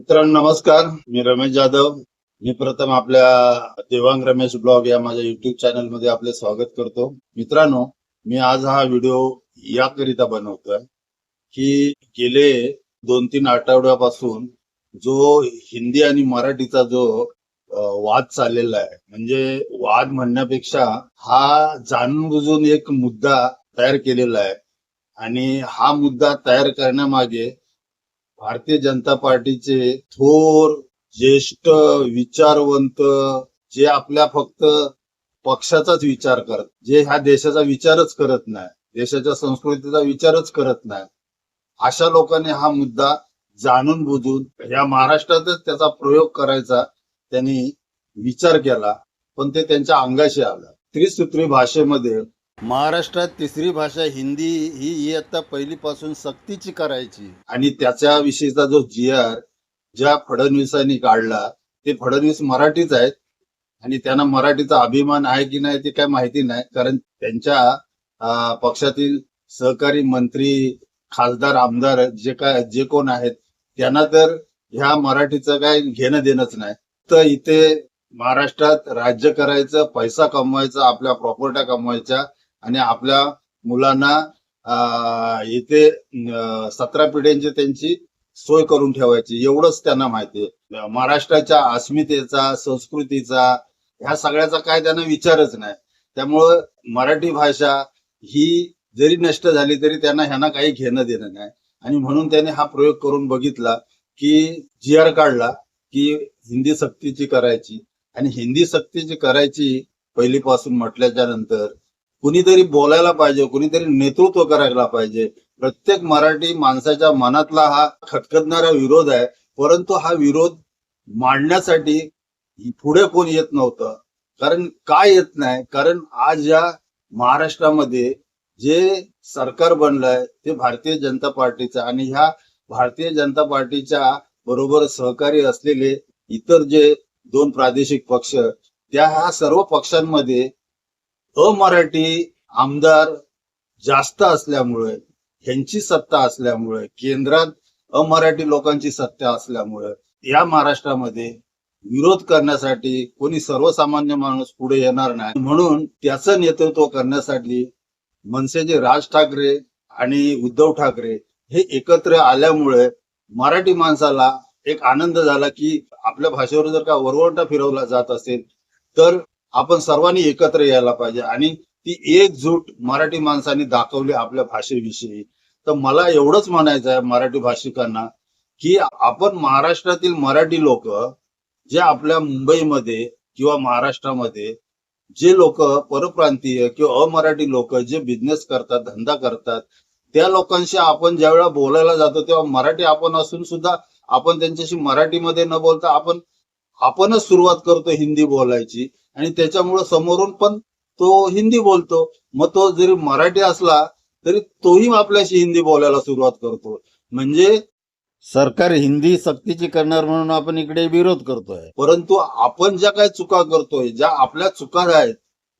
मित्रांनो नमस्कार. मी रमेश जाधव. मी प्रथम आपल्या देवांग रमेश ब्लॉग या माझ्या युट्यूब चॅनलमध्ये आपले स्वागत करतो. मित्रांनो मी आज हा व्हिडिओ याकरिता बनवतोय की गेले दोन तीन आठवड्यापासून जो हिंदी आणि मराठीचा जो वाद चाललेला आहे म्हणजे वाद म्हणण्यापेक्षा हा जाणून बुजून एक मुद्दा तयार केलेला आहे. आणि हा मुद्दा तयार करण्यामागे भारतीय जनता पार्टीचे थोर ज्येष्ठ विचारवंत जे आपल्या फक्त पक्षाचाच विचार करत जे ह्या देशाचा विचारच करत नाही देशाच्या संस्कृतीचा विचारच करत नाही अशा लोकांनी हा मुद्दा जाणून बुजून या महाराष्ट्रातच त्याचा प्रयोग करायचा त्यांनी विचार केला पण ते त्यांच्या अंगाशी आलं. त्रिसूत्री भाषेमध्ये महाराष्ट्रात तिसरी भाषा हिंदी ही इयत्ता पहिलीपासून सक्तीची करायची. आणि त्याच्याविषयीचा जो जी आर ज्या फडणवीसांनी काढला ते फडणवीस मराठीच आहेत. आणि त्यांना मराठीचा अभिमान आहे की नाही ते काय माहिती नाही. कारण त्यांच्या पक्षातील सहकारी मंत्री खासदार आमदार जे काय जे कोण आहेत त्यांना तर ह्या मराठीचं काय घेणं देणंच नाही. तर इथे महाराष्ट्रात राज्य करायचं पैसा कमवायचा आपल्या प्रॉपर्ट्या कमवायच्या आणि आपल्या मुलांना इथे सतरा पिढ्यांची त्यांची सोय करून ठेवायची. एवढंच त्यांना माहिती महाराष्ट्राच्या अस्मितेचा संस्कृतीचा ह्या सगळ्याचा काय त्यांना विचारच नाही. त्यामुळं मराठी भाषा ही जरी नष्ट झाली तरी त्यांना ह्यांना काही घेणं देणं नाही. आणि म्हणून त्याने हा प्रयोग करून बघितला की जी आर काढला की हिंदी सक्तीची करायची. आणि हिंदी सक्तीची करायची पहिलीपासून म्हटल्याच्या नंतर कुणीतरी बोलायला पाहिजे कुणीतरी नेतृत्व करायला पाहिजे. प्रत्येक मराठी माणसाच्या मनातला हा खटखटणारा विरोध आहे परंतु हा विरोध मांडण्यासाठी पुढे कोण येत नव्हतं. कारण काय येत नाही? कारण आज या महाराष्ट्रामध्ये जे सरकार बनलंय ते भारतीय जनता पार्टीचं आणि ह्या भारतीय जनता पार्टीच्या बरोबर सहकारी असलेले इतर जे दोन प्रादेशिक पक्ष त्या ह्या सर्व पक्षांमध्ये अमराठी आमदार जास्त असल्यामुळे ह्यांची सत्ता असल्यामुळे केंद्रात अमराठी लोकांची सत्ता असल्यामुळे या महाराष्ट्रामध्ये विरोध करण्यासाठी कोणी सर्वसामान्य माणूस पुढे येणार नाही. म्हणून त्याचं नेतृत्व करण्यासाठी मनसेचे राज ठाकरे आणि उद्धव ठाकरे हे एकत्र आल्यामुळे मराठी माणसाला एक आनंद झाला की आपल्या भाषेवर जर का वरवंटा फिरवला जात असेल तर आपण सर्वांनी एकत्र यायला पाहिजे. आणि ती एकजूट मराठी माणसाने दाखवली आपल्या भाषेविषयी. तर मला एवढंच म्हणायचं आहे मराठी भाषिकांना की आपण महाराष्ट्रातील मराठी लोक जे आपल्या मुंबईमध्ये किंवा महाराष्ट्रामध्ये जे लोक परप्रांतीय किंवा अमराठी लोक जे बिझनेस करतात धंदा करतात त्या लोकांशी आपण ज्यावेळेला बोलायला जातो तेव्हा मराठी आपण असून सुद्धा आपण त्यांच्याशी मराठीमध्ये न बोलता आपण आपणच सुरुवात करतो हिंदी बोलायची. आणि त्याच्यामुळे समोरून पण तो हिंदी बोलतो. मग तो जरी मराठी असला तरी तोही आपल्याशी हिंदी बोलायला सुरुवात करतो. म्हणजे सरकार हिंदी सक्तीची करणार म्हणून आपण इकडे विरोध करतोय. परंतु आपण ज्या काही चुका करतोय ज्या आपल्या चुका आहेत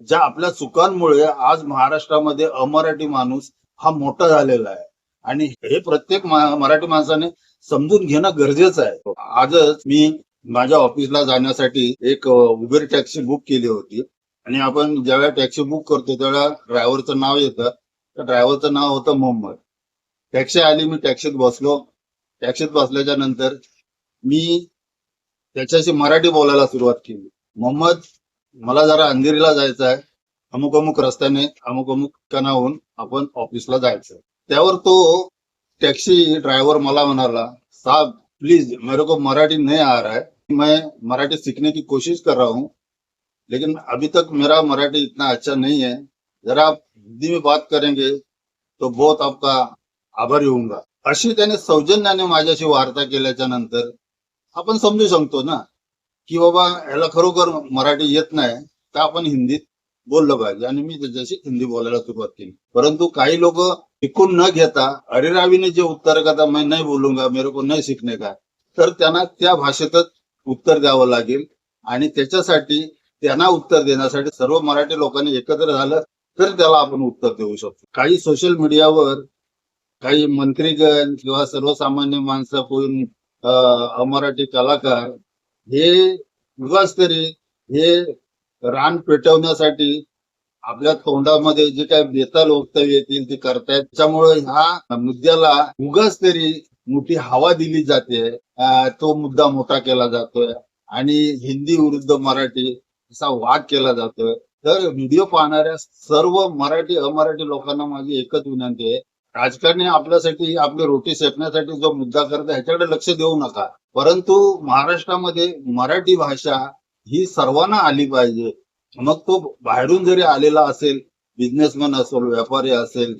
ज्या आपल्या चुकांमुळे आज महाराष्ट्रामध्ये अमराठी माणूस हा मोठा झालेला आहे. आणि हे प्रत्येक मराठी माणसाने समजून घेणं गरजेचं आहे. आजच मी माझ्या ऑफिसला जाण्यासाठी एक उबेर टॅक्सी बुक केली होती. आणि आपण ज्यावेळेला टॅक्सी बुक करतो त्यावेळेला ड्रायव्हरचं नाव येतं. त्या ड्रायव्हरचं नाव होतं मोहम्मद. टॅक्सी आली मी टॅक्सीत बसलो. टॅक्सीत बसल्याच्या नंतर मी त्याच्याशी मराठी बोलायला सुरुवात केली. मोहम्मद मला जरा अंधेरीला जायचं आहे. अमुक अमुक रस्त्याने अमुक अमुक कणाहून आपण ऑफिसला जायचं त्यावर तो टॅक्सी ड्रायव्हर मला म्हणाला साहेब प्लीज मेरे को मराठी नहीं आ रहा है। मैं मराठी सीखने की कोशिश कर रहा हूँ लेकिन अभी तक मेरा मराठी इतना अच्छा नहीं है। जरा आप हिंदी में बात करेंगे तो बहुत आपका आभारी होऊंगा। अशी त्याने सौजन्याने माझ्याशी वार्ता केल्याच्यानंतर आपण समजू शकतो ना की बाबा याला खरोखर मराठी येत नाही तर आपण हिंदीत बोललं पाहिजे. आणि मी त्याच्याशी हिंदी बोलायला सुरुवात केली. परंतु काही लोक शिकून न घेता अरेरावीने जे उत्तर करता मैं नाही बोलूंगा मेरे को नाही शिकणे का तर त्यांना त्या भाषेतच उत्तर द्यावं लागेल. आणि त्याच्यासाठी त्यांना उत्तर देण्यासाठी सर्व मराठी लोकांनी एकत्र झालं तर त्याला आपण उत्तर देऊ शकतो. काही सोशल मीडियावर काही मंत्रीगण किंवा सर्वसामान्य माणसं कोण मराठी कलाकार हे उगाच तरी हे रान पेटवण्यासाठी आपल्या तोंडामध्ये जे काही बेताल वक्तव्य येतील ते करतायत. त्यामुळे ह्या मुद्द्याला उगाच तरी मोठी हवा दिली जाते. तो मुद्दा मोठा केला जातोय. आणि हिंदी विरुद्ध मराठी असा वाद केला जातोय. तर व्हिडिओ पाहणाऱ्या सर्व मराठी अमराठी लोकांना माझी एकच विनंती आहे. राजकारणी आपल्यासाठी आपली रोटी सेपण्यासाठी जो मुद्दा करतात ह्याच्याकडे लक्ष देऊ नका. परंतु महाराष्ट्रामध्ये मराठी भाषा ही सर्वांना आली पाहिजे. मग तो बाहेरून जरी आलेला असेल बिझनेसमॅन असेल व्यापारी असेल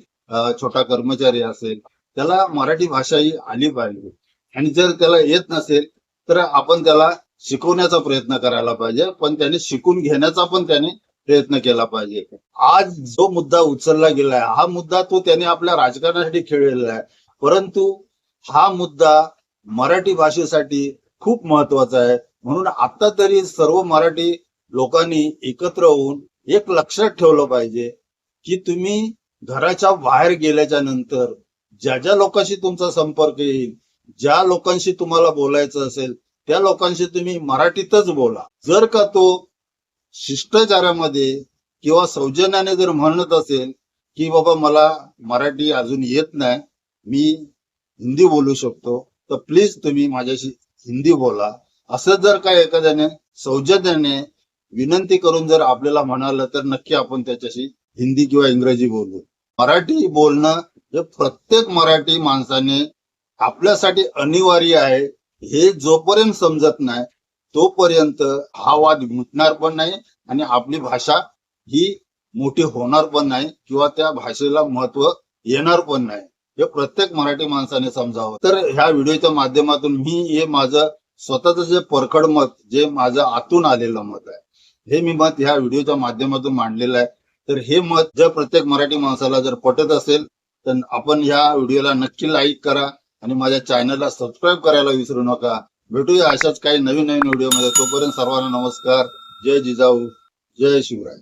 छोटा कर्मचारी असेल त्याला मराठी भाषा ही आली पाहिजे. आणि जर त्याला येत नसेल तर आपण त्याला शिकवण्याचा प्रयत्न करायला पाहिजे पण त्याने शिकून घेण्याचा पण त्याने प्रयत्न केला पाहिजे. आज जो मुद्दा उचलला गेलाय हा मुद्दा तो त्याने आपल्या राजकारणासाठी खेळलेला आहे. परंतु हा मुद्दा मराठी भाषेसाठी खूप महत्त्वाचा आहे. म्हणून आता तरी सर्व मराठी लोकांनी एकत्र होऊन एक लक्षात ठेवलं पाहिजे की तुम्ही घराच्या बाहेर गेल्याच्यानंतर ज्या ज्या लोकांशी तुमचा संपर्क येईल ज्या लोकांशी तुम्हाला बोलायचं असेल त्या लोकांशी तुम्ही मराठीतच बोला. जर का तो शिष्टाचारामध्ये किंवा सौजन्याने जर म्हणत असेल की बाबा मला मराठी अजून येत नाही मी हिंदी बोलू शकतो तर प्लीज तुम्ही माझ्याशी हिंदी बोला. असं जर का एखाद्याने सौजन्याने विनंती करून जर आपल्याला म्हणालं तर नक्की आपण त्याच्याशी हिंदी किंवा इंग्रजी बोलू. मराठी बोलणं हे प्रत्येक मराठी माणसाने आपल्यासाठी अनिवार्य आहे. हे जोपर्यंत समजत नाही तोपर्यंत हा वाद मिटणार पण नाही आणि आपली भाषा ही मोठी होणार पण नाही किंवा त्या भाषेला महत्त्व येणार पण नाही. हे प्रत्येक मराठी माणसाने समजावं. तर ह्या व्हिडिओच्या माध्यमातून मी हे माझं स्वतःच जे परखड मत जे माझं आतून आलेलं मत आहे हे मी मत ह्या व्हिडिओच्या माध्यमातून मांडलेलं आहे. तर हे मत जर प्रत्येक मराठी माणसाला जर पटत असेल तर आपण ह्या व्हिडिओला नक्की लाईक करा आणि माझ्या चॅनलला सबस्क्राईब करायला विसरू नका. भेटूया अशाच काही नवीन नवीन व्हिडिओमध्ये. तोपर्यंत सर्वांना नमस्कार. जय जिजाऊ. जय शिवराय.